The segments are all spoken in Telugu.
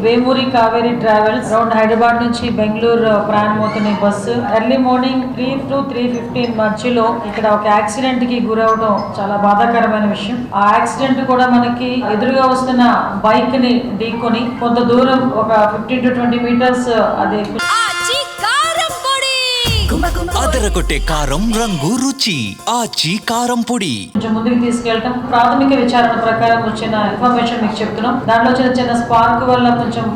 వేమూరి కావేరి ట్రావెల్స్ అరౌండ్ హైదరాబాద్ నుంచి Bengaluru ప్రయాణమవుతున్న bus early morning three to three fifteen మధ్యలో ఇక్కడ ఒక యాక్సిడెంట్కి గురవడం చాలా బాధాకరమైన విషయం. ఆ యాక్సిడెంట్ కూడా మనకి ఎదురుగా వస్తున్న బైక్ని ఢీకొని కొంత దూరం ఒక ఫిఫ్టీన్ టు ట్వంటీ మీటర్స్ అది అదరగొట్టే కారం రంగు రుచి ఆచి కారం పొడి. కొంచెం ముందుకు తీసుకెళ్ళటం ప్రాథమిక విచారణ ప్రకారం వచ్చిన ఇన్ఫర్మేషన్ మీకు చెప్తున్నాం. దాంట్లో చిన్న చిన్న స్పార్క్ వల్ల కొంచెం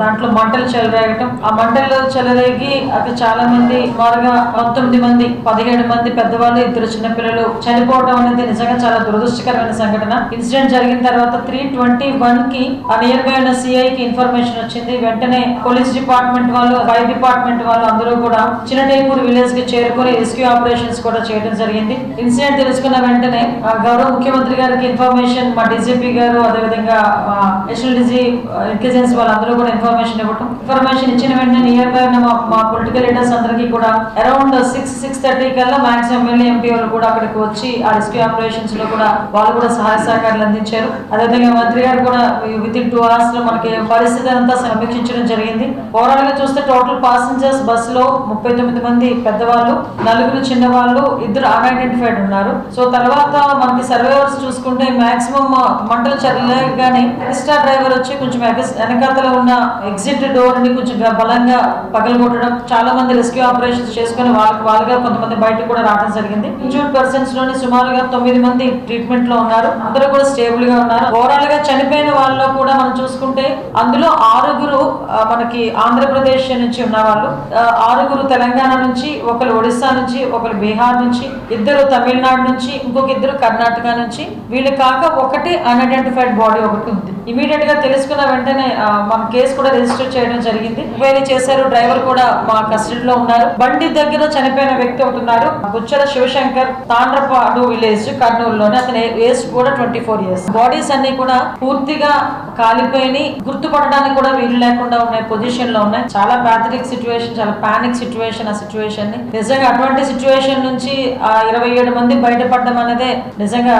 దాంట్లో మంటలు చెలరేగటం. ఆ మంటలు చెలరేగి అక్కడ చాలా మంది సుమారుగా పంతొమ్మిది మంది పదిహేడు మంది పెద్దవాళ్ళు ఇద్దరు చిన్నపిల్లలు చనిపోవడం అనేది నిజంగా చాలా దురదృష్టకరమైన సంఘటన. ఇన్సిడెంట్ జరిగిన తర్వాత త్రీ ట్వంటీ వన్కి ఆ నియర్ బై ఉన్న సిఐ కి ఇన్ఫర్మేషన్ వచ్చింది. వెంటనే పోలీస్ డిపార్ట్మెంట్ వాళ్ళు ఫైర్ డిపార్ట్మెంట్ వాళ్ళు అందరూ కూడా చిన్నటైపూర్ విలేజ్ కి చేరుకొని రెస్క్యూ ఆపరేషన్స్ కూడా చేయడం జరిగింది. ఇన్సిడెంట్ తెలుసుకున్న వెంటనే గౌరవ ముఖ్యమంత్రి గారికి ఇన్ఫర్మేషన్ మా డీజీపీ గారు అదేవిధంగా మా నేషనల్ డిజీ ఇంటెలిజెన్స్ వాళ్ళందరూ కూడా ఇన్ఫర్మేషన్ ఇవ్వటం. ఇన్ఫర్మేషన్ ఇచ్చిన వెంటనే నియర్ బై ఉన్న మా పొలిటికల్ లీడర్స్ అందరికీ కూడా అరౌండ్ సిక్స్ సిక్స్ థర్టీ కల్లా మాక్సిమం ఎమ్మెల్యే ఎంపీ వాళ్ళు కూడా అక్కడికి వచ్చి ఆ రెస్క్యూ ఆపరేషన్స్లో కూడా వాళ్ళు కూడా సహాయ సహకారాలు అందించారు. అదేవిధంగా మంత్రి గారు కూడా విత్ ఇన్ టూ అవర్స్లో మనకి పరిస్థితి అంతా సమీక్షించడం జరిగింది. ఓవరాల్గా చూస్తే టోటల్ పాసింజర్స్ బస్లో ముప్పై తొమ్మిది మంది పెద్దవాళ్ళు నలుగురు చిన్నవాళ్ళు ఇద్దరు అన్ఐడెంటిఫైడ్ ఉన్నారు. సో తర్వాత మనకి సర్వేవర్స్ చూసుకుంటే మాక్సిమం మంటలు కానీ ఎక్స్ట్రా డ్రైవర్ వచ్చి కొంచెం వెనకాతలో ఉన్న ఎగ్జిట్ డోర్ని కొంచెం బలంగా పగలగొట్టడం చాలా మంది రెస్క్యూ ఆపరేషన్స్ చేసుకుని వాళ్ళకి వాళ్ళుగా కొంతమంది బయటకు కూడా రావడం జరిగింది. ఇంజూర్డ్ పర్సన్స్లోని సుమారుగా తొమ్మిది మంది ట్రీట్మెంట్లో ఉన్నారు. అందరూ కూడా స్టేబుల్గా ఉన్నారు. ఓవరాల్గా చనిపోయిన వాళ్ళలో కూడా మనం చూసుకుంటే అందులో ఆరుగురు మనకి ఆంధ్రప్రదేశ్ నుంచి ఉన్న వాళ్ళు ఆరుగురు తెలంగాణ నుంచి ఒకరు ఒడిస్సా నుంచి ఒకరు బీహార్ నుంచి ఇద్దరు తమిళనాడు నుంచి ఇంకొక ఇద్దరు కర్ణాటక నుంచి. వీళ్ళు కాక ఒకటి అన్ఐడెంటిఫైడ్ బాడీ ఒకటి ఉంది. ఇమీడియట్గా తెలుసుకున్న వెంటనే మన కేసు కూడా రిజిస్టర్ చేయడం జరిగింది. ఎంక్వైరీ చేశారు డ్రైవర్ కూడా మా కస్టడీలో ఉన్నారు. బండి దగ్గర చనిపోయిన వ్యక్తి ఒకటి ఉన్నారు బుచ్చల శివశంకర్ తాండ్రపాడు విలేజ్ కర్నూలులోనే. అతని ఏజ్ కూడా ట్వంటీ ఫోర్ ఇయర్స్ బాడీస్ అన్ని కూడా పూర్తిగా కాలిపోయి గుర్తుపడడానికి కూడా వీలు లేకుండా ఉన్న పొజిషన్లో ఉన్నాయి. చాలా ప్యాథటిక్ సిచ్యువేషన్ చాలా పానిక్ సిచ్యువేషన్ ఆ సిచ్యువేషన్ ని నిజంగా అటువంటి సిచ్యువేషన్ నుంచి ఆ ఇరవై ఏడు మంది బయటపడడం అనేది నిజంగా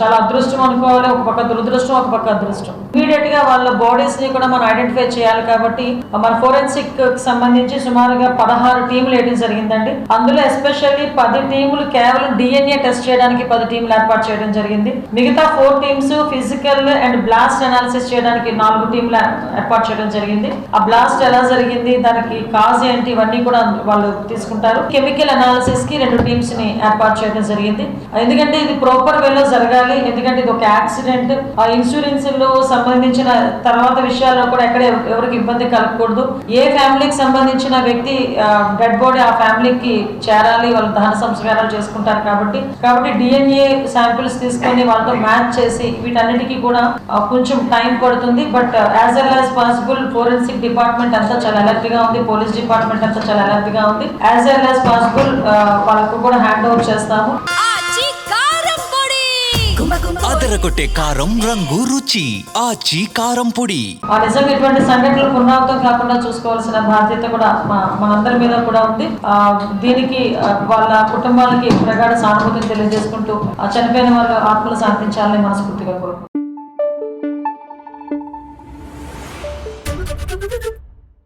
చాలా అదృష్టం అనుకోవాలి. ఒక పక్క దురదృష్టం ఒక పక్క అదృష్టం. ఇమీడియట్గా వాళ్ళ బాడీస్ని కూడా మనం ఐడెంటిఫై చేయాలి కాబట్టి మన ఫోరెన్సిక్ సంబంధించి సుమారుగా పదహారు టీములు వేయడం జరిగిందండి. అందులో ఎస్పెషల్లీ పది టీములు కేవలం డిఎన్ఏ టెస్ట్ చేయడానికి పది టీములు ఏర్పాటు చేయడం జరిగింది. మిగతా four teams physical and blast analysis చేయడానికి నాలుగు టీంలు ఏర్పాటు చేయడం జరిగింది. ఆ బ్లాస్ట్ ఎలా జరిగింది దానికి కాజ్ ఏంటి ఇవన్నీ కూడా వాళ్ళు చేసుకుంటారు. కెమికల్ అనాలిసిస్కి రెండు టీమ్స్ని ఏర్పాటు చేయడం జరిగింది. ఎందుకంటే ఇది ప్రాపర్ వేలో జరగాలి. ఎందుకంటే ఇది ఒక యాక్సిడెంట్ ఆ ఇన్సూరెన్స్లో సంబంధించిన తర్వాత విషయాల్లో కూడా ఎక్కడ ఎవరికి ఇబ్బంది కలగకూడదు. ఏ ఫ్యామిలీకి సంబంధించిన వ్యక్తి డెడ్ బాడీ ఆ ఫ్యామిలీకి చేరాలి. వాళ్ళు దహన సంస్కారాలు చేసుకుంటారు కాబట్టి. కాబట్టి డిఎన్ఏ శాంపిల్స్ తీసుకొని వాళ్ళతో మ్యాచ్ చేసి వీటన్నిటికీ కూడా కొంచెం టైం పడుతుంది. But as well as possible forensic department అంతా చాలా అలర్ట్గా ఉంది. పోలీస్ డిపార్ట్మెంట్ అంతా చాలా అలర్ట్గా ఉంది. యాజ్ వెల్ యాజ్ పాసిబుల్ వాళ్ళకు కూడా హ్యాండ్ ఓవర్ చేస్తాము. అదరగొట్టే కారం రంగు రుచి ఆచి కారం పొడి. ఆ నిజంగా ఇటువంటి సంఘటనలు పునరావృతం కాకుండా చూసుకోవాల్సిన బాధ్యత కూడా మా- మనందరి మీద కూడా ఉంది. ఆ దీనికి వాళ్ళ కుటుంబాలకి ప్రగాఢ సానుభూతిని తెలియజేసుకుంటూ ఆ చనిపోయిన వాళ్ళ ఆత్మలు శాంతించాలని మనస్ఫూర్తిగా కోరుకుంటున్నాను